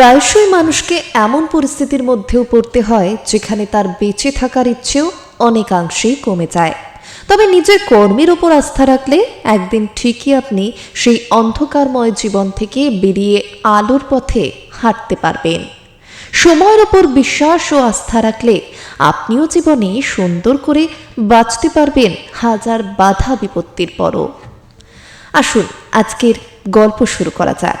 প্রায়শই মানুষকে এমন পরিস্থিতির মধ্যেও পড়তে হয়, যেখানে তার বেঁচে থাকার ইচ্ছেও অনেকাংশেই কমে যায়। তবে নিজের কর্মের ওপর আস্থা রাখলে একদিন ঠিকই আপনি সেই অন্ধকারময় জীবন থেকে বেরিয়ে আলোর পথে হাঁটতে পারবেন। সময়ের ওপর বিশ্বাস ও আস্থা রাখলে আপনিও জীবনে সুন্দর করে বাঁচতে পারবেন হাজার বাধা বিপত্তির পরও। আসুন, আজকের গল্প শুরু করা যাক।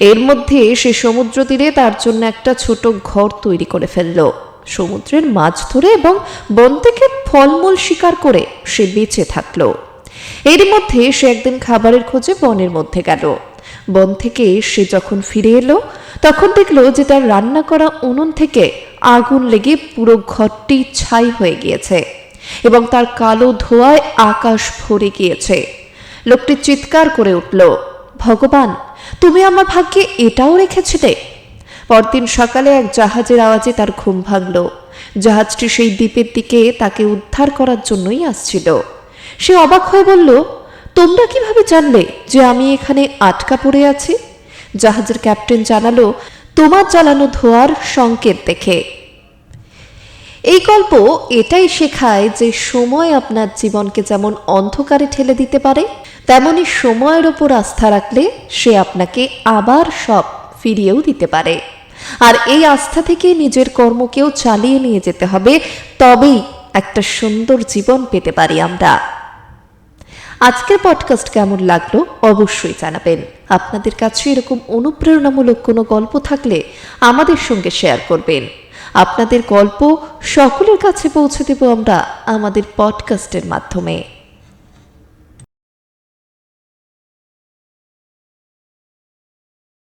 এর মধ্যে সে সমুদ্র তীরে তার জন্য একটা ছোট ঘর তৈরি করে ফেলল। সমুদ্রের মাছ ধরে এবং বন থেকে ফলমূল শিকার করে সে বেঁচে থাকল। এর মধ্যে সে একদিন খাবারের খোঁজে বনের মধ্যে গেল। বন থেকে সে যখন ফিরে এলো, তখন দেখল যে তার রান্না করা উনুন থেকে আগুন লেগে পুরো ঘরটি ছাই হয়ে গিয়েছে এবং তার কালো ধোঁয়ায় আকাশ ভরে গিয়েছে। লোকটি চিৎকার করে উঠল, ভগবান তুমি আমার ভাগ্যে এটাও রেখেছিলে। পরদিন সকালে এক জাহাজের আওয়াজে তার ঘুম ভাঙল। জাহাজটি সেই দ্বীপের দিকে তাকে উদ্ধার করার জন্যই আসছিল। সে অবাক হয়ে বলল, তোমরা কীভাবে জানলে যে আমি এখানে আটকা পড়ে আছি? জাহাজের ক্যাপ্টেন জানালো, তোমার জ্বালানো ধোয়ার সংকেত দেখে। এই গল্প এটাই শেখায় যে সময় আপনার জীবনকে যেমন অন্ধকারে ঠেলে দিতে পারে, তেমনি সময়ের ওপর আস্থা রাখলে সে আপনাকে আবার সব ফিরিয়েও দিতে পারে। আর এই আস্থা থেকে নিজের কর্মকেও চালিয়ে নিয়ে যেতে হবে, তবেই একটা সুন্দর জীবন পেতে পারি আমরা। আজকের পডকাস্ট কেমন লাগল অবশ্যই জানাবেন। আপনাদের কাছে এরকম অনুপ্রেরণামূলক কোনো গল্প থাকলে আমাদের সঙ্গে শেয়ার করবেন। আপনাদের গল্প সকলের কাছে পৌঁছে দেব আমরা আমাদের পডকাস্টের মাধ্যমে।